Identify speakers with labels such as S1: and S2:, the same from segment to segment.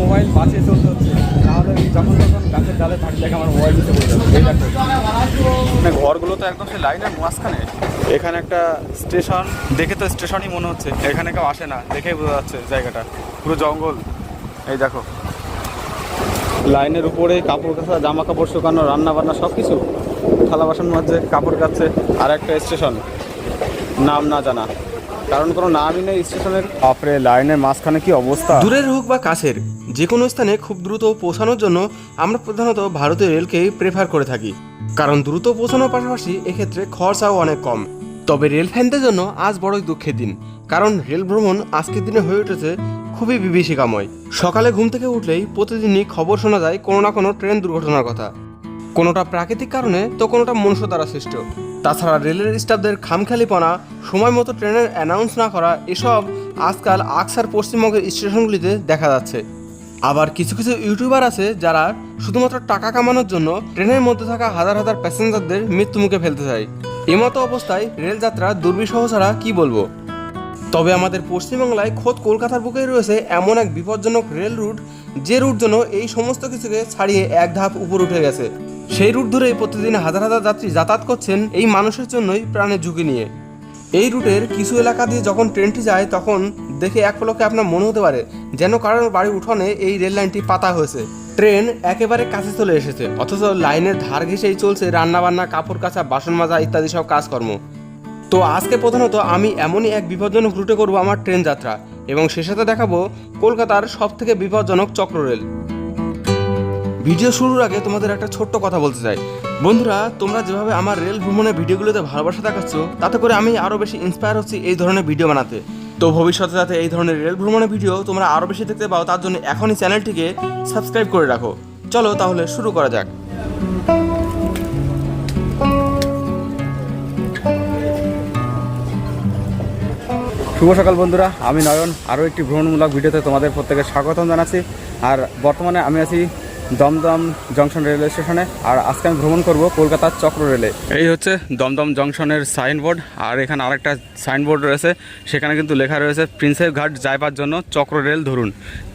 S1: Mobile বাসে চলতে হচ্ছে তাহলে যখন তখন গাছের ডালে থাকলে আমার মোবাইল নিতে এই দেখো। মানে ঘরগুলো তো একদম সেই লাইনের মাঝখানে। এখানে একটা স্টেশন দেখে তো স্টেশনই মনে হচ্ছে। এখানে কেউ আসে না দেখেই বোঝা যাচ্ছে জায়গাটা। পুরো জঙ্গল। এই দেখো। লাইনের উপরে কাপড় কাচা জামা কাপড় শুকানো রান্না বান্না সব কিছু থালা বাসন মাঝে কাপড় কাচ্ছে আর একটা স্টেশন। নাম না জানা। কারণ কোনো নামই নেই স্টেশনের। বাপরে লাইনের মাঝখানে কি অবস্থা?
S2: দূরের হোক বা কাছের যে কোনো স্থানে খুব দ্রুত পৌঁছানোর জন্য আমরা প্রধানত ভারতীয় রেলকেই প্রেফার করে থাকি। কারণ দ্রুত পৌঁছানোর পাশাপাশি এক্ষেত্রে খরচাও অনেক কম। তবে রেল ফ্যানদের জন্য আজ বড়ই দুঃখের দিন, কারণ রেল ভ্রমণ আজকের দিনে হয়ে উঠেছে খুবই বিভীষিকাময়। সকালে ঘুম থেকে উঠলেই প্রতিদিনই খবর শোনা যায় কোনো না কোনো ট্রেন দুর্ঘটনার কথা। কোনোটা প্রাকৃতিক কারণে, তো কোনোটা মনুষ্য দ্বারা সৃষ্ট। তাছাড়া রেলের স্টাফদের খামখেয়ালিপনা, সময় মতো ট্রেনের অ্যানাউন্স না করা, এসব আজকাল আকসার পশ্চিমবঙ্গের স্টেশনগুলিতে দেখা যাচ্ছে। আবার কিছু কিছু ইউটিউবার আছে যারা শুধুমাত্র টাকা কামানোর জন্য ট্রেনের মধ্যে থাকা হাজার হাজার প্যাসেঞ্জারদের মৃত্যুমুখে ফেলতে চায়। এমতো অবস্থায় রেলযাত্রা দুর্বিষহ ছাড়া কি বলব? তবে আমাদের পশ্চিমবাংলায় খোদ কলকাতার বুকেই রয়েছে এমন এক বিপজ্জনক রেল রুট, যে রুট জন্য এই সমস্ত কিছুকে ছাড়িয়ে এক ধাপ উপর উঠে গেছে। সেই রুট ধরে প্রতিদিন হাজার হাজার যাত্রী যাতায়াত করছেন এই মানুষের জন্যই প্রাণের ঝুঁকি নিয়ে। এই রুটের কিছু এলাকা দিয়ে যখন ট্রেনটি যায়, তখন দেখে এক পলকে আপনার মনে হতে পারে যেন কারোর বাড়ির উঠোনে এই রেল লাইনটি পাতা হয়েছে। ট্রেন একেবারে কাছে চলে এসেছে, অথচ লাইনের ধার ঘেঁষেই চলছে রান্নাবান্না কাপড় কাচা বাসন মাজা ইত্যাদি সব কাজকর্ম। তো আজকে প্রধানত আমি এমনই এক বিপজ্জনক রুটে করব আমার ট্রেন যাত্রা, এবং সে সাথে দেখাবো কলকাতার সব থেকে বিপজ্জনক চক্র রেল ভিডিও শুরুর আগে তোমাদের একটা ছোট্ট কথা বলতে চাই। বন্ধুরা, তোমরা যেভাবে আমার রেল ভ্রমণের ভিডিওগুলোতে ভালোবাসা দেখাচ্ছ, তাতে করে আমি আরও বেশি ইন্সপায়ার হচ্ছি এই ধরনের ভিডিও বানাতে। তো ভবিষ্যতে যাতে এই ধরনের রেল ভ্রমণের ভিডিও তোমরা আরও বেশি দেখতে পাও, তার জন্য এখনই চ্যানেলটিকে সাবস্ক্রাইব করে রাখো। চলো তাহলে শুরু করা যাক।
S1: শুভ সকাল বন্ধুরা, আমি নয়ন। আরও একটি ভ্রমণমূলক ভিডিওতে তোমাদের প্রত্যেকের স্বাগতম জানাচ্ছি। আর বর্তমানে আমি আছি দমদম জংশন রেলওয়ে স্টেশনে। আর আজকে আমি ভ্রমণ করব কলকাতার চক্র রেলে। এই হচ্ছে দমদম জংশনের সাইনবোর্ড, আর এখানে আরেকটা সাইনবোর্ড রয়েছে। সেখানে কিন্তু লেখা রয়েছে প্রিন্সেপ ঘাট যাইবার জন্য চক্র রেল ধরুন।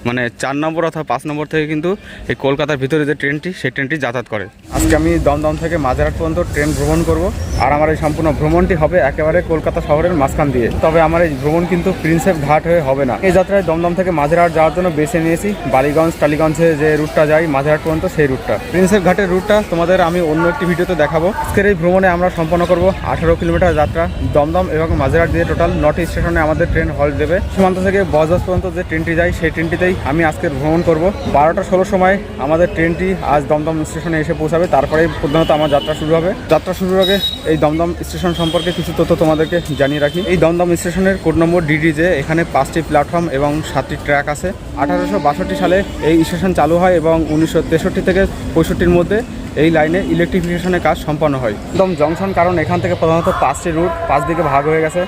S1: মানে চার নম্বর অথবা পাঁচ নম্বর থেকে কিন্তু এই কলকাতার ভিতরে যে ট্রেনটি, সেই ট্রেনটি যাতায়াত করে। আজকে আমি দমদম থেকে মাঝেরহাট পর্যন্ত ট্রেন ভ্রমণ করব আর আমার এই সম্পূর্ণ ভ্রমণটি হবে একেবারে কলকাতা শহরের মাঝখান দিয়ে। তবে আমার এই ভ্রমণ কিন্তু প্রিন্সেপ ঘাট হয়ে হবে না। এই যাত্রায় দমদম থেকে মাঝেরহাট যাওয়ার জন্য বেছে নিয়েছি বালিগঞ্জ, টালিগঞ্জে যে রুটটা যায় মাঝেরহাট পর্যন্ত সেই রুটটা। প্রিন্সেপ ঘাটের রুটটা তোমাদের আমি অন্য একটি ভিডিওতে দেখাবো। আজকের এই ভ্রমণে আমরা সম্পন্ন করব আঠারো কিলোমিটার যাত্রা দমদম এবং মাঝেরহাট দিয়ে টোটাল নটি স্টেশনে আমাদের ট্রেন হল্ট দেবে। সীমান্ত থেকে বজবাস পর্যন্ত যে ট্রেনটি যায়, সেই ট্রেনটিতেই আমি আজকের ভ্রমণ করব। বারোটা ষোলো সময় আমাদের ট্রেনটি আজ দমদম স্টেশনে এসে পৌঁছাবে। তারপরে প্রধানত আমার যাত্রা শুরু হবে। যাত্রা শুরুর আগে এই দমদম স্টেশন সম্পর্কে কিছু তথ্য তোমাদেরকে জানিয়ে রাখি। এই দমদম স্টেশনের কোড নম্বর ডিডি যে এখানে পাঁচটি প্ল্যাটফর্ম এবং সাতটি ট্র্যাক আছে। আঠারোশো বাষট্টি সালে এই স্টেশন চালু হয় এবং উনিশশো তেষট্টি থেকে পঁয়ষট্টির মধ্যে এই লাইনে ইলেকট্রিফিকেশনের কাজ সম্পন্ন হয়। একদম জংশন কারণ এখান থেকে প্রধানত পাঁচটি রুট পাঁচ দিকে ভাগ হয়ে গেছে।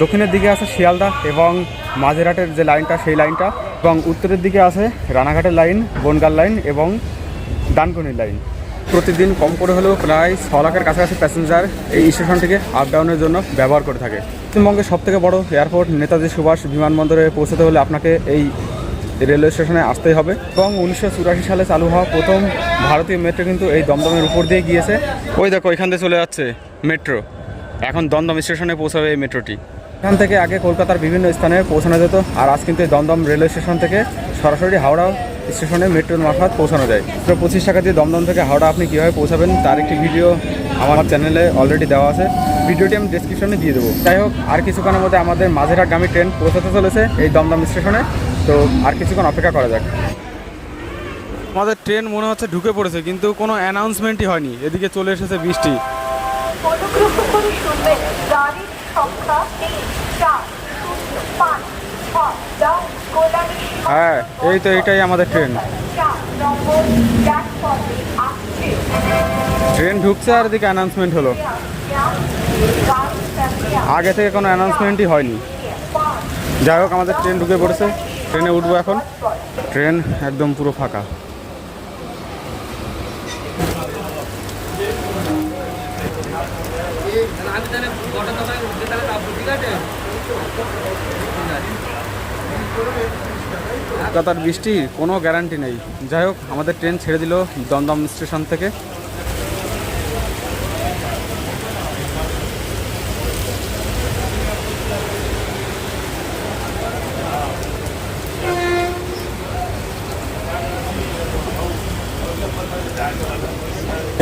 S1: দক্ষিণের দিকে আছে শিয়ালদা এবং মাঝেরহাটের যে লাইনটা, সেই লাইনটা এবং উত্তরের দিকে আছে রানাঘাটের লাইন বনগাল লাইন এবং ডানকুনির লাইন। প্রতিদিন কম করে হলেও প্রায় ছ লাখের কাছাকাছি প্যাসেঞ্জার এই স্টেশনটিকে আপ ডাউনের জন্য ব্যবহার করে থাকে। পশ্চিমবঙ্গের সবথেকে বড় এয়ারপোর্ট নেতাজি সুভাষ বিমানবন্দরে পৌঁছতে হলে আপনাকে এই রেলওয়ে স্টেশনে আসতেই হবে। এবং উনিশশো চুরাশি সালে চালু হওয়া প্রথম ভারতীয় মেট্রো কিন্তু এই দমদমের উপর দিয়ে গিয়েছে। ওই দেখো, এখান দিয়ে চলে যাচ্ছে মেট্রো এখন দমদম স্টেশনে পৌঁছাবে এই মেট্রোটি এখান থেকে আগে কলকাতার বিভিন্ন স্থানে পৌঁছানো যেত। আর আজ কিন্তু এই দমদম রেলওয়ে স্টেশন থেকে সরাসরি হাওড়া স্টেশনে মেট্রোর মারফত পৌঁছানো যায়। তো পঁচিশ টাকা দিয়ে দমদম থেকে হাওড়া আপনি কীভাবে পৌঁছাবেন তার একটি ভিডিও আমার চ্যানেলে অলরেডি দেওয়া আছে। ভিডিওটি আমি ডিসক্রিপশনে দিয়ে দেবো। যাই হোক আর কিছুক্ষণের মধ্যে আমাদের মাঝেরহাটগামী ট্রেন পৌঁছাতে চলেছে এই দমদম স্টেশনে। তো আর কিছুক্ষণ অপেক্ষা করা যাক। আমাদের ট্রেন মনে হচ্ছে ঢুকে পড়েছে কিন্তু কোনো অ্যানাউন্সমেন্টই হয়নি। এদিকে চলে এসেছে বৃষ্টি। হ্যাঁ এই তো এইটাই আমাদের ট্রেন ট্রেন ঢুকছে আর এদিকে অ্যানাউন্সমেন্ট হলো। আগে থেকে কোনো অ্যানাউন্সমেন্টই হয়নি। যাই হোক, আমাদের ট্রেন ঢুকে পড়েছে। ট্রেনে উঠবো এখন। ট্রেন একদম পুরো ফাঁকা। কলকাতার বৃষ্টির কোনো গ্যারান্টি নেই। যাই হোক, আমাদের ট্রেন ছেড়ে দিল দমদম স্টেশন থেকে।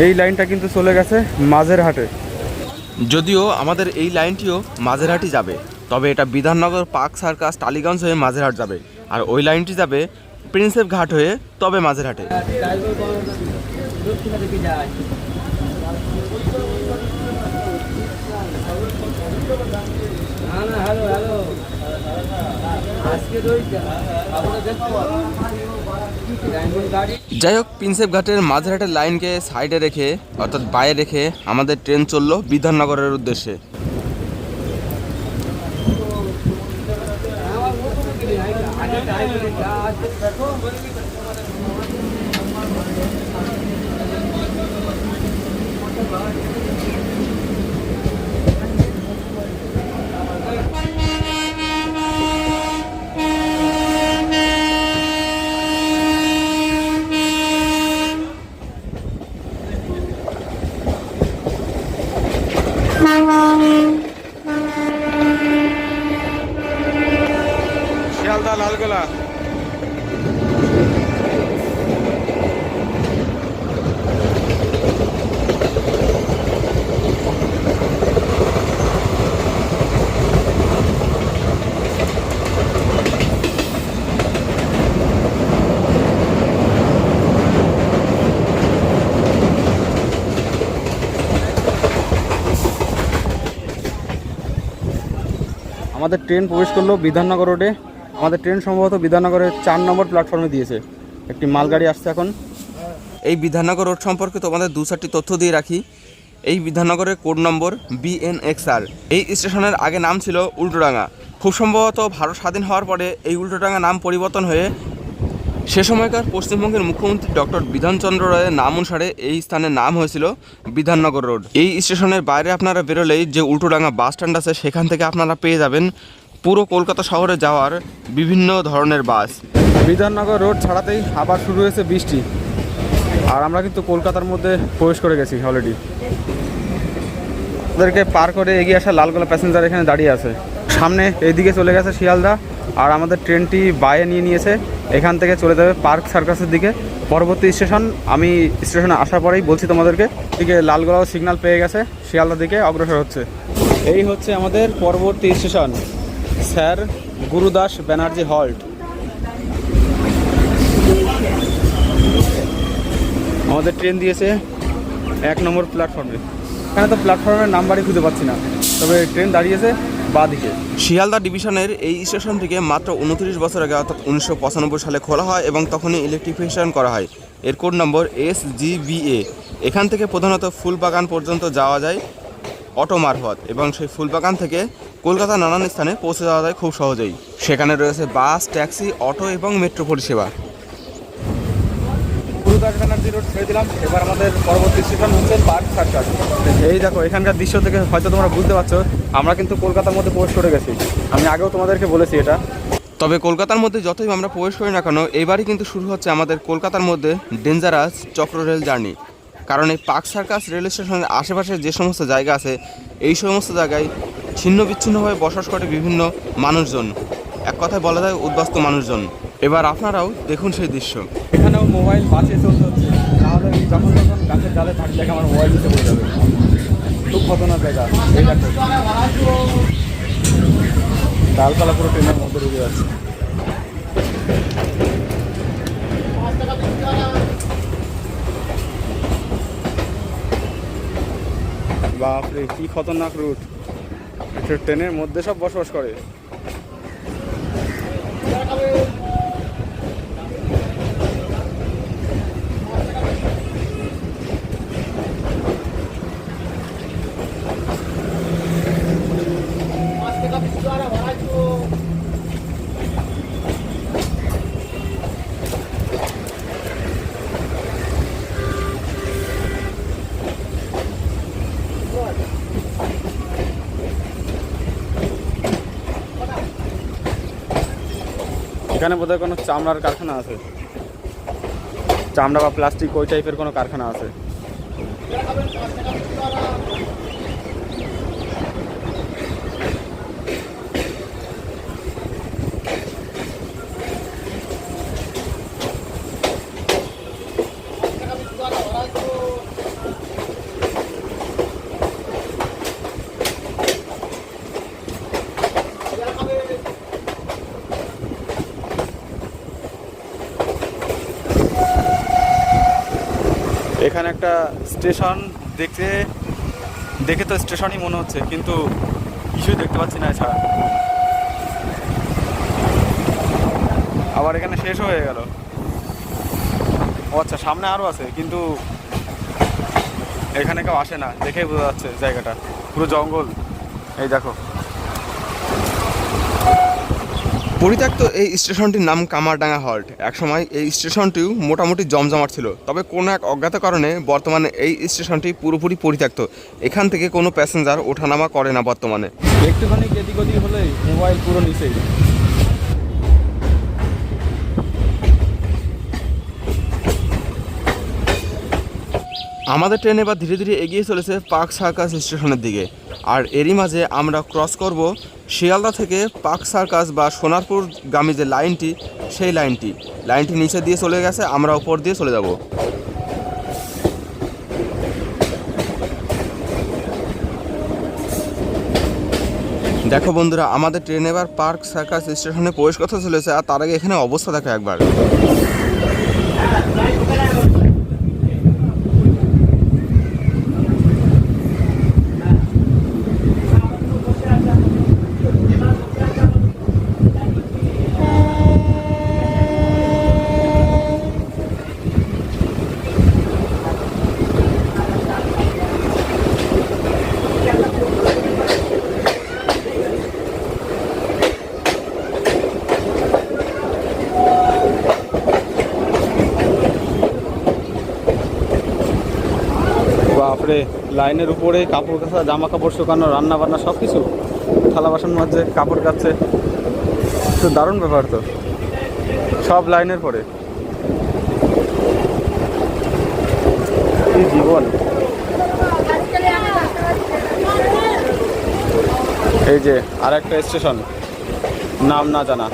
S1: এই লাইনটা কিন্তু চলে গেছে মাঝের হাটে।
S2: যদিও আমাদের এই লাইনটিও মাঝেরহাটই যাবে, তবে এটা বিধাননগর পার্ক সার্কাস টালিগঞ্জ হয়ে মাঝেরহাট যাবে, আর ওই লাইনটি যাবে প্রিন্সেপ ঘাট হয়ে তবে মাঝেরহাটে। যাই হোক প্রিন্সেপ ঘাটের মাঝরাটের লাইনকে সাইডে রেখে, অর্থাৎ বাইরে রেখে আমাদের ট্রেন চলল বিধাননগরের উদ্দেশ্যে।
S1: আমাদের ট্রেন প্রবেশ করল বিধাননগর রোডে। আমাদের ট্রেন সম্ভবত বিধাননগরের চার নম্বর প্ল্যাটফর্মে দিয়েছে। একটি মালগাড়ি আসছে এখন।
S2: এই বিধাননগর রোড সম্পর্কে তোমাদের দু চারটি তথ্য দিয়ে রাখি। এই বিধাননগরের কোড নম্বর বিএনএক্সআর এই স্টেশনের আগে নাম ছিল উল্টোডাঙ্গা। খুব সম্ভবত ভারত স্বাধীন হওয়ার পরে এই উল্টোডাঙ্গা নাম পরিবর্তন হয়ে সে সময়কার পশ্চিমবঙ্গের মুখ্যমন্ত্রী ডক্টর বিধানচন্দ্র রায়ের নাম অনুসারে এই স্থানের নাম হয়েছিল বিধাননগর রোড। এই স্টেশনের বাইরে আপনারা বেরোলেই যে উল্টোডাঙ্গা বাস স্ট্যান্ড আছে, সেখান থেকে আপনারা পেয়ে যাবেন পুরো কলকাতা শহরে যাওয়ার বিভিন্ন ধরনের বাস।
S1: বিধাননগর রোড ছাড়াতেই আবার শুরু হয়েছে বৃষ্টি। আর আমরা কিন্তু কলকাতার মধ্যে প্রবেশ করে গেছি অলরেডি ওদেরকে পার করে এগিয়ে আসা লালগোলা প্যাসেঞ্জার এখানে দাঁড়িয়ে আছে। সামনে এইদিকে চলে গেছে শিয়ালদা। আর আমাদের ট্রেনটি বাইরে নিয়ে নিয়েছে। এখান থেকে চলে যাবে পার্ক সার্কাসের দিকে। পরবর্তী স্টেশন, আমি স্টেশনে আসার পরেই বলছি তোমাদেরকে, এদিকে লালগোলাও সিগন্যাল পেয়ে গেছে শিয়ালদার দিকে অগ্রসর হচ্ছে। এই হচ্ছে আমাদের পরবর্তী station, sir Gurudas Banerjee halt. আমাদের ট্রেন দিয়েছে এক নম্বর প্ল্যাটফর্মে। এখানে তো প্ল্যাটফর্মের নাম্বারই খুঁজে পাচ্ছি না, তবে ট্রেন দাঁড়িয়েছে বা দিকে
S2: শিয়ালদা ডিভিশনের এই স্টেশনটিকে মাত্র উনত্রিশ বছর আগে অর্থাৎ উনিশশো পঁচানব্বই সালে খোলা হয় এবং তখনই ইলেকট্রিফিকেশন করা হয়। এর কোড নম্বর এস জিবিএ এখান থেকে প্রধানত ফুলবাগান পর্যন্ত যাওয়া যায় অটো মারফত এবং সেই ফুলবাগান থেকে কলকাতার নানান স্থানে পৌঁছে যাওয়া যায় খুব সহজেই। সেখানে রয়েছে বাস, ট্যাক্সি, অটো এবং মেট্রো পরিষেবা।
S1: দিলাম। এবার আমাদের পরবর্তী স্টেশন হচ্ছে পার্ক সার্কাস এই দেখো, এখানকার দৃশ্য থেকে হয়তো তোমরা বুঝতে পারছ, আমরা কিন্তু কলকাতার মধ্যে প্রবেশ করে গেছি। আমি আগেও তোমাদেরকে বলেছি এটা।
S2: তবে কলকাতার মধ্যে যতই আমরা প্রবেশ করি না কেন, এবারই কিন্তু শুরু হচ্ছে আমাদের কলকাতার মধ্যে ডেঞ্জারাস চক্র রেল জার্নি কারণ এই পার্ক সার্কাস রেল স্টেশনের আশেপাশে যে সমস্ত জায়গা আছে, এই সমস্ত জায়গায় ছিন্ন বিচ্ছিন্নভাবে বসবাস করে বিভিন্ন মানুষজন। এক কথায় বলা যায়, উদ্বাস্ত মানুষজন। এবার আপনারাও দেখুন সেই দৃশ্য।
S1: এখানেও মোবাইল বাসে চলতে হচ্ছে। নাহলে যখন যখন গাছের ডালে থাকলে আমার মোবাইল দিতে পড়ে যাবে। খুব খতরনাক জায়গা, এই ডালপালা পুরো ট্রেনের মধ্যে ঢুকে যাচ্ছে বাপরে, কি খতরনাক রুট। ট্রেনের মধ্যে সব বসবাস করে। এখানে বোধহয় কোনো চামড়ার কারখানা আছে। চামড়া বা প্লাস্টিক ওই টাইপের কোনো কারখানা আছে এখানে একটা স্টেশন দেখতে, দেখে তো স্টেশনই মনে হচ্ছে, কিন্তু কিছুই দেখতে পাচ্ছি না এছাড়া। আবার এখানে শেষ হয়ে গেল। ও আচ্ছা সামনে আরও আছে, কিন্তু এখানে কেউ আসে না, দেখেই বোঝা যাচ্ছে জায়গাটা। পুরো জঙ্গল। এই দেখো।
S2: পরিত্যক্ত এই স্টেশনটির নাম কামারডাঙ্গা হল্ট। একসময় এই স্টেশনটিও মোটামুটি জমজমাট ছিল। তবে কোনো এক অজ্ঞাত কারণে বর্তমানে এই স্টেশনটি পুরোপুরি পরিত্যক্ত। এখান থেকে কোনো প্যাসেঞ্জার ওঠানামা করে না বর্তমানে।
S1: একটুখানি গেদি গদি হলেই মোবাইল পুরো নিচেই।
S2: আমাদের ট্রেন এবার ধীরে ধীরে এগিয়ে চলেছে পার্ক সার্কাস স্টেশনের দিকে। আর এরই মাঝে আমরা ক্রস করব শিয়ালদা থেকে পার্ক সার্কাস বা সোনারপুর গামী যে লাইনটি, সেই লাইনটি। লাইনটি নিচে দিয়ে চলে গেছে, আমরা উপর দিয়ে চলে যাব। দেখো বন্ধুরা, আমাদের ট্রেন এবার পার্ক সার্কাস স্টেশনে প্রবেশ করতে চলেছে, আর তার আগে এখানে অবস্থা দেখো একবার।
S1: বাপরে লাইনের উপরে, কাপড় কাচা জামা কাপড় শুকানো রান্না বান্না সব কিছু থালা বাসন মাঝে কাপড় কাচ্ছে। তো দারুণ ব্যাপার তো। সব লাইনের পরে। জীবন। এই যে আর একটা স্টেশন, নাম না জানা।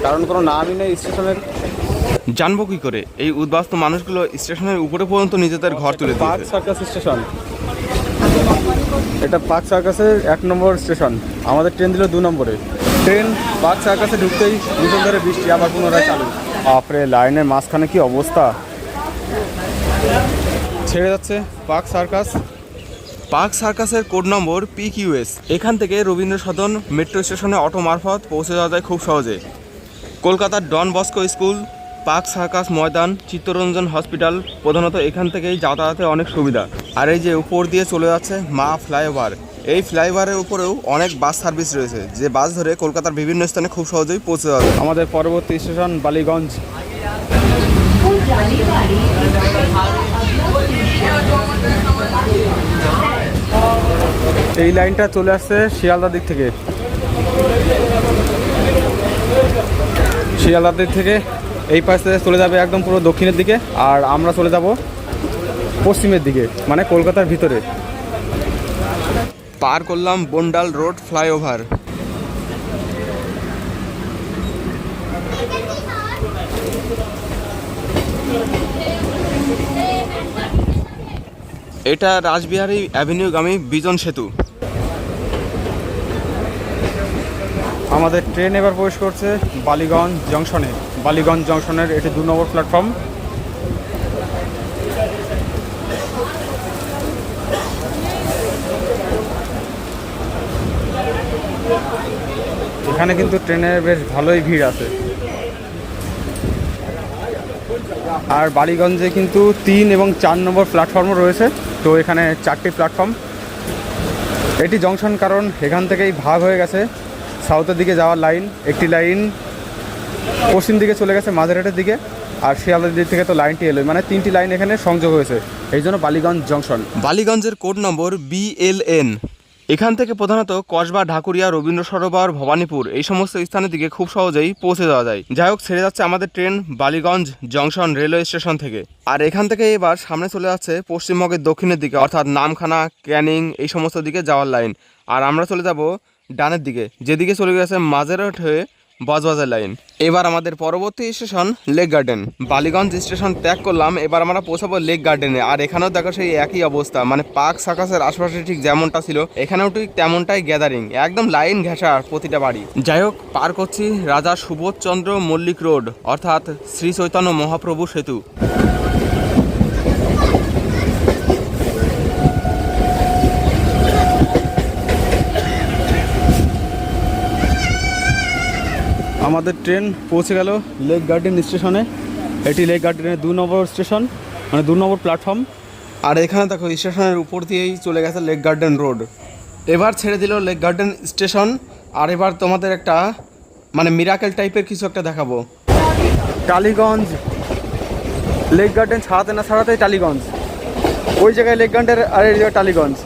S1: কারণ কোনো নামই নেই স্টেশনের।
S2: জানব কি করে? এই উদ্বাস্ত মানুষগুলো স্টেশনের উপরে পর্যন্ত নিজেদের ঘর তুলে
S1: পার্ক সার্কাস স্টেশন। এটা পার্ক সার্কাসের এক নম্বর স্টেশন। আমাদের ট্রেন দিল দু নম্বরে। ট্রেন পার্ক সার্কাসে ঢুকতেই দুজন ধরে বৃষ্টি আবার পুনরায় চালু। আপরে লাইনের মাঝখানে কি অবস্থা? ছেড়ে যাচ্ছে পার্ক সার্কাস।
S2: পার্ক সার্কাসের কোড নম্বর পি কিউএস এখান থেকে রবীন্দ্র সদন মেট্রো স্টেশনে অটো মারফত পৌঁছে যাওয়া যায় খুব সহজে। কলকাতার Don Bosco school park, circus, Maidan, Chittaranjan hospital প্রধানত এখান থেকেই যাতায়াতে অনেক সুবিধা। আর এই যে উপর দিয়ে চলে যাচ্ছে মা ফ্লাইওভার, এই ফ্লাইওভারের উপরেও অনেক বাস সার্ভিস রয়েছে, যে বাস ধরে কলকাতার বিভিন্ন স্থানে খুব সহজেই পৌঁছে যায়
S1: আমাদের পরবর্তী স্টেশন বালিগঞ্জ। এই লাইনটা চলে আসছে শিয়ালদার দিক থেকে। শিয়ালদার দিক থেকে এই পাশে চলে যাবে একদম পুরো দক্ষিণের দিকে, আর আমরা চলে যাব পশ্চিমের দিকে মানে কলকাতার ভিতরে।
S2: পার করলাম বন্ডাল রোড ফ্লাইওভার। এটা রাসবিহারী অ্যাভিনিউগামী বিজন সেতু।
S1: আমাদের ট্রেন এবার প্রবেশ করছে বালিগঞ্জ জংশনে। বালিগঞ্জ জংশনের এটি দু নম্বর প্ল্যাটফর্ম এখানে কিন্তু ট্রেনের বেশ ভালোই ভিড় আছে। আর বালিগঞ্জে কিন্তু তিন এবং চার নম্বর প্ল্যাটফর্মও রয়েছে, তো এখানে চারটি প্ল্যাটফর্ম এটি জংশন কারণ এখান থেকেই ভাগ হয়ে গেছে। সাউথের দিকে যাওয়ার লাইন একটি লাইন পশ্চিম দিকে চলে গেছে মাঝেরহাটের দিকে, আর শিয়ালদার দিক থেকে তো লাইনটি এলো মানে তিনটি লাইন এখানে সংযোগ হয়েছে। এই জন্য বালিগঞ্জ জংশন।
S2: বালিগঞ্জের কোড নম্বর বিএলএন এখান থেকে প্রধানত কসবা, ঢাকুরিয়া, রবীন্দ্র সরোবর, ভবানীপুর, এই সমস্ত স্থানের দিকে খুব সহজেই পৌঁছে যাওয়া যায়। যাই হোক, ছেড়ে যাচ্ছে আমাদের train Ballygunge junction railway station থেকে। আর এখান থেকে এবার সামনে চলে যাচ্ছে পশ্চিমবঙ্গের দক্ষিণের দিকে, অর্থাৎ নামখানা, ক্যানিং, এই সমস্ত দিকে যাওয়ার লাইন। আর আমরা চলে যাব ডানের দিকে, যেদিকে চলে গেছে মাঝেরহাট হয়ে বজবাজার লাইন। এবার আমাদের পরবর্তী station lake garden. Ballygunge station ত্যাগ করলাম, এবার আমরা পৌঁছাবো লেক গার্ডেনে। আর এখানেও দেখো সেই একই অবস্থা মানে পার্ক সাকাসের আশপাশে ঠিক যেমনটা ছিল, এখানেও ঠিক তেমনটাই গ্যাদারিং একদম লাইন ঘেঁষা প্রতিটা বাড়ি। যাই হোক, পার করছি রাজা সুবোধচন্দ্র মল্লিক রোড, অর্থাৎ শ্রী চৈতন্য মহাপ্রভু সেতু।
S1: আমাদের ট্রেন পৌঁছে গেল লেক গার্ডেন স্টেশনে। এটি লেক গার্ডেনের দু নম্বর স্টেশন মানে দু নম্বর প্ল্যাটফর্ম
S2: আর এখানে দেখো, স্টেশনের উপর দিয়েই চলে গেছে লেক গার্ডেন রোড। এবার ছেড়ে দিল লেক গার্ডেন স্টেশন। আর এবার তোমাদের একটা মানে মিরাকেল টাইপের কিছু একটা দেখাবো।
S1: টালিগঞ্জ। লেক গার্ডেন ছাড়াতে না ছাড়াতেই টালিগঞ্জ। ওই জায়গায় লেক গার্ডেন আর এই জায়গায় টালিগঞ্জ।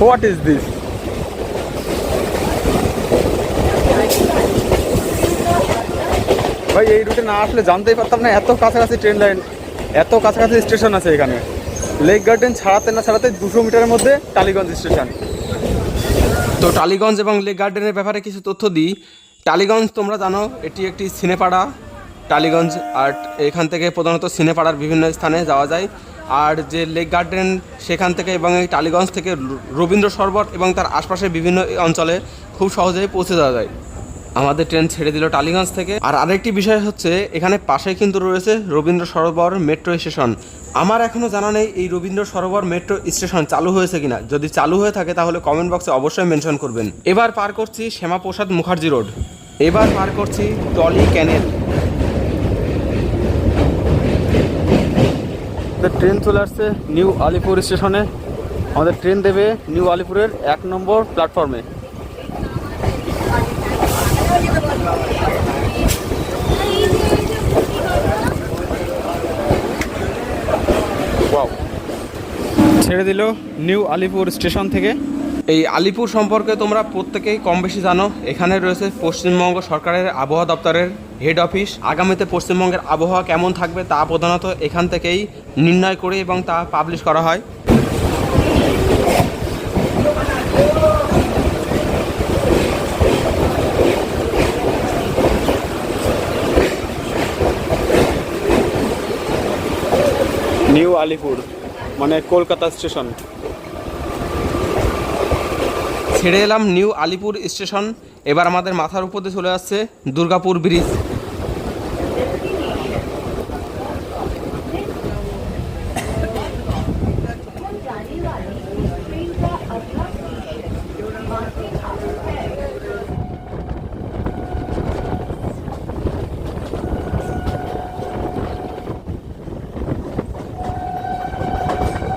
S1: হোয়াট ইজ দিস ভাই, এই রুটে না আসলে জানতেই পারতাম না, এত কাছাকাছি ট্রেন লাইন এত কাছাকাছি স্টেশন আছে এখানে। লেক গার্ডেন ছাড়াতে না ছাড়াতে দুশো মিটারের মধ্যে টালিগঞ্জ স্টেশন
S2: তো টালিগঞ্জ এবং লেক গার্ডেনের ব্যাপারে কিছু তথ্য দিই। টালিগঞ্জ তোমরা জানো, এটি একটি সিনেপাড়া। টালিগঞ্জ আর এখান থেকে প্রধানত সিনেপাড়ার বিভিন্ন স্থানে যাওয়া যায়। আর যে লেক গার্ডেন সেখান থেকে এবং এই টালিগঞ্জ থেকে রবীন্দ্র সরবর এবং তার আশপাশের বিভিন্ন অঞ্চলে খুব সহজেই পৌঁছে যাওয়া যায়। আমাদের ট্রেন ছেড়ে দিল টালিগঞ্জ থেকে। আর আরেকটি বিষয় হচ্ছে, এখানে পাশেই কিন্তু রয়েছে রবীন্দ্র সরোবর মেট্রো স্টেশন। আমার এখনও জানা নেই এই রবীন্দ্র সরোবর মেট্রো স্টেশন চালু হয়েছে কিনা। যদি চালু হয়ে থাকে, তাহলে কমেন্ট বক্সে অবশ্যই মেনশন করবেন। এবার পার করছি শ্যামাপ্রসাদ মুখার্জি রোড। এবার পার করছি টলি ক্যানেল।
S1: ট্রেন চলে আসছে নিউ আলিপুর স্টেশনে। আমাদের ট্রেন দেবে নিউ আলিপুরের এক নম্বর প্ল্যাটফর্মে ছেড়ে দিল নিউ আলিপুর স্টেশন থেকে।
S2: এই আলিপুর সম্পর্কে তোমরা প্রত্যেকেই কম বেশি জানো। এখানে রয়েছে পশ্চিমবঙ্গ সরকারের আবহাওয়া দপ্তরের হেড অফিস আগামীতে পশ্চিমবঙ্গের আবহাওয়া কেমন থাকবে তা প্রধানত এখান থেকেই নির্ণয় করে এবং তা পাবলিশ করা হয়।
S1: নিউ আলিপুর। মানে কলকাতা স্টেশন।
S2: ছেড়ে এলাম নিউ আলিপুর স্টেশন। এবার আমাদের মাথার উপর দিয়ে চলে আসছে দুর্গাপুর ব্রিজ।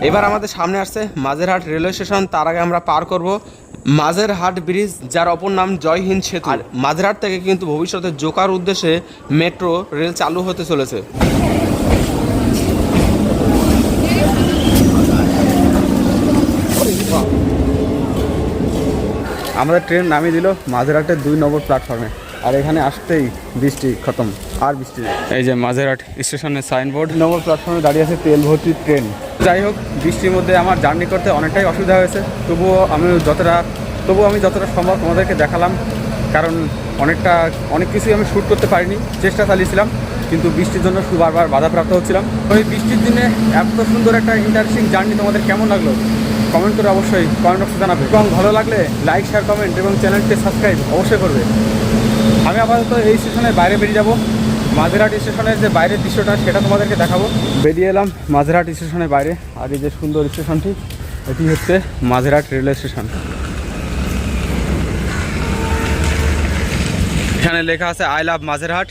S2: এবার আমাদের সামনে আসছে মাঝেরহাট রেলওয়ে স্টেশন তার আগে আমরা পার করব মাঝেরহাট ব্রিজ যার অপর নাম জয় হিন্দ সেতু। আর মাঝেরহাট থেকে কিন্তু ভবিষ্যতে জোকার উদ্দেশ্যে মেট্রো রেল চালু হতে চলেছে।
S1: আমাদের ট্রেন নামিয়ে দিল মাঝেরহাটের দুই নম্বর প্ল্যাটফর্মে আর এখানে আসতেই বৃষ্টি খতম আর বৃষ্টি এই যে মাঝেরহাট স্টেশনের সাইনবোর্ড। নম্বর প্ল্যাটফর্মে দাঁড়িয়ে আছে তেল ভর্তি ট্রেন। যাই হোক বৃষ্টির মধ্যে আমার জার্নি করতে অনেকটাই অসুবিধা হয়েছে। তবুও আমি যতটা তবুও আমি যতটা সম্ভব তোমাদেরকে দেখালাম কারণ অনেকটা অনেক কিছুই আমি শ্যুট করতে পারিনি চেষ্টা চালিয়েছিলাম কিন্তু বৃষ্টির জন্য বারবার বাধাপ্রাপ্ত হচ্ছিলাম। ওই বৃষ্টির দিনে এত সুন্দর একটা ইন্টারেস্টিং জার্নি তোমাদের কেমন লাগল? কমেন্ট করে অবশ্যই কমেন্ট বক্সে জানাবে। এবং ভালো লাগলে লাইক শেয়ার কমেন্ট এবং চ্যানেলটি সাবস্ক্রাইব অবশ্যই করবে। আমি আপাতত এই স্টেশনের বাইরে বেরিয়ে যাব। মাঝেরহাট স্টেশনের যে বাইরের দৃশ্যটা, সেটা তোমাদেরকে দেখাবো। বেরিয়ে এলাম মাঝেরহাট স্টেশনের বাইরে। আর এই যে সুন্দর স্টেশনটি, এটি হচ্ছে মাঝেরহাট রেলওয়ে স্টেশন। এখানে লেখা আছে, আই লাভ মাঝেরহাট।